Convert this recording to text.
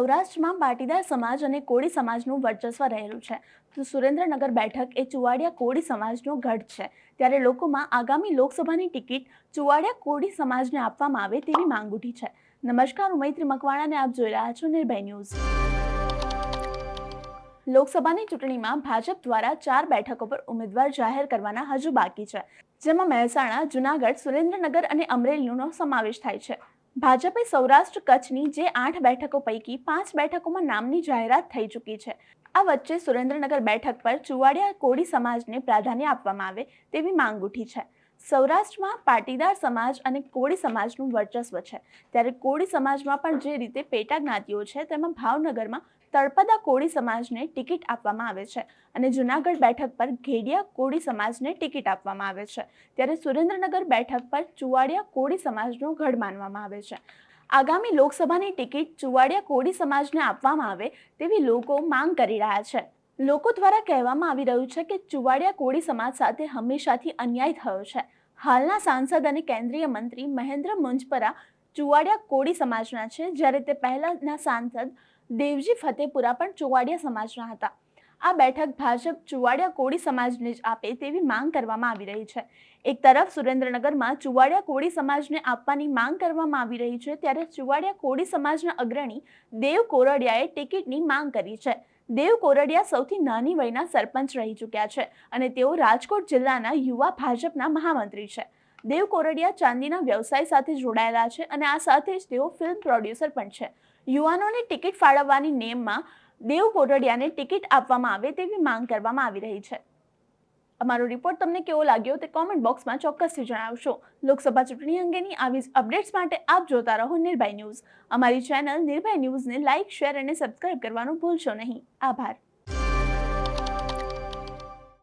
સૌરાષ્ટ્રમાં પાટીદાર સમાજ અને કોળી સમાજનું વર્ચસ્વ રહેલું છે. તો સુરેન્દ્રનગર બેઠક એ ચુવાડિયા કોળી સમાજનો ગઢ છે. ત્યારે લોકોમાં આગામી લોકસભાની ટિકિટ ચુવાડિયા કોળી સમાજને આપવામાં આવે તેવી માંગ ઉઠી છે. નમસ્કાર મૈત્રી મકવાણાને આપ જોઈ રહ્યા છો નિર્ભય ન્યૂઝ. લોકસભાની ચૂંટણીમાં ભાજપ દ્વારા ચાર બેઠકો પર ઉમેદવાર જાહેર કરવાના હજુ બાકી છે. જેમાં મહેસાણા, જુનાગઢ, સુરેન્દ્રનગર અને અમરેલીનો સમાવેશ થાય છે. ભાજપે સૌરાષ્ટ્ર કચ્છની જે આઠ બેઠકો પૈકી પાંચ બેઠકોમાં નામની જાહેરાત થઈ ચૂકી છે. આ વચ્ચે સુરેન્દ્રનગર બેઠક પર ચુવાડિયા કોળી સમાજને પ્રાધાન્ય આપવામાં આવે તેવી માંગ ઉઠી છે. સૌરાષ્ટ્રમાં પાટીદાર સમાજ અને કોળી સમાજનું વર્ચસ્વ છે. ત્યારે કોળી સમાજમાં પણ જે રીતે પેટા જ્ઞાતિઓ છે, તેમાં ભાવનગરમાં તળપદા કોળી સમાજને ટિકિટ આપવામાં આવે છે અને જુનાગઢ બેઠક પર ઘેડિયા કોળી સમાજને ટિકિટ આપવામાં આવે છે. ત્યારે સુરેન્દ્રનગર બેઠક પર ચુવાડિયા કોળી સમાજનો ગઢ માનવામાં આવે છે. આગામી લોકસભાની ટિકિટ ચુવાડિયા કોળી સમાજને આપવામાં આવે તેવી લોકો માંગ કરી રહ્યા છે. લોકો દ્વારા કહેવામાં આવી રહ્યું છે કે ચુવાડિયા કોળી સમાજ સાથે હંમેશાથી અન્યાય થયો છે. હાલના સાંસદ અને કેન્દ્રીય મંત્રી મહેન્દ્ર મુંજપરા ચુવાડિયા કોળી સમાજના છે, જ્યારે તે પહેલાના સાંસદ દેવજી ફતેપુરા પણ ચુવાડિયા સમાજના હતા. આ બેઠક ભાજપ ચુવાડિયા કોળી સમાજને જ આપે તેવી માંગ કરવામાં આવી રહી છે. એક તરફ સુરેન્દ્રનગરમાં ચુવાડિયા કોળી સમાજને આપવાની માંગ કરવામાં આવી રહી છે, ત્યારે ચુવાડિયા કોળી સમાજના અગ્રણી દેવ કોરડિયાએ ટિકિટની માંગ કરી છે. દેવ કોરડિયા સૌથી નાની વયના સરપંચ રહી ચૂક્યા છે અને તેઓ રાજકોટ જિલ્લાના યુવા ભાજપના મહામંત્રી છે. દેવ કોરડિયા ચાંદીના વ્યવસાય સાથે જોડાયેલા છે અને આ સાથે જ તેઓ ફિલ્મ પ્રોડ્યુસર પણ છે. યુવાનોને ટિકિટ ફાળવવાની નેમમાં દેવ કોટડિયાને ટિકિટ આપવામાં આવે તેવી માંગ કરવામાં આવી રહી છે. અમારો રિપોર્ટ તમને કેવો લાગ્યો તે કોમેન્ટ બોક્સમાં ચોક્કસથી જણાવશો. લોકસભા ચૂંટણી અંગેની આવી જ અપડેટ્સ માટે આપ જોતા રહો નિર્ભય ન્યૂઝ. અમારી ચેનલ નિર્ભય ન્યૂઝને લાઇક શેર અને સબસ્ક્રાઇબ કરવાનું ભૂલશો નહીં. આભાર.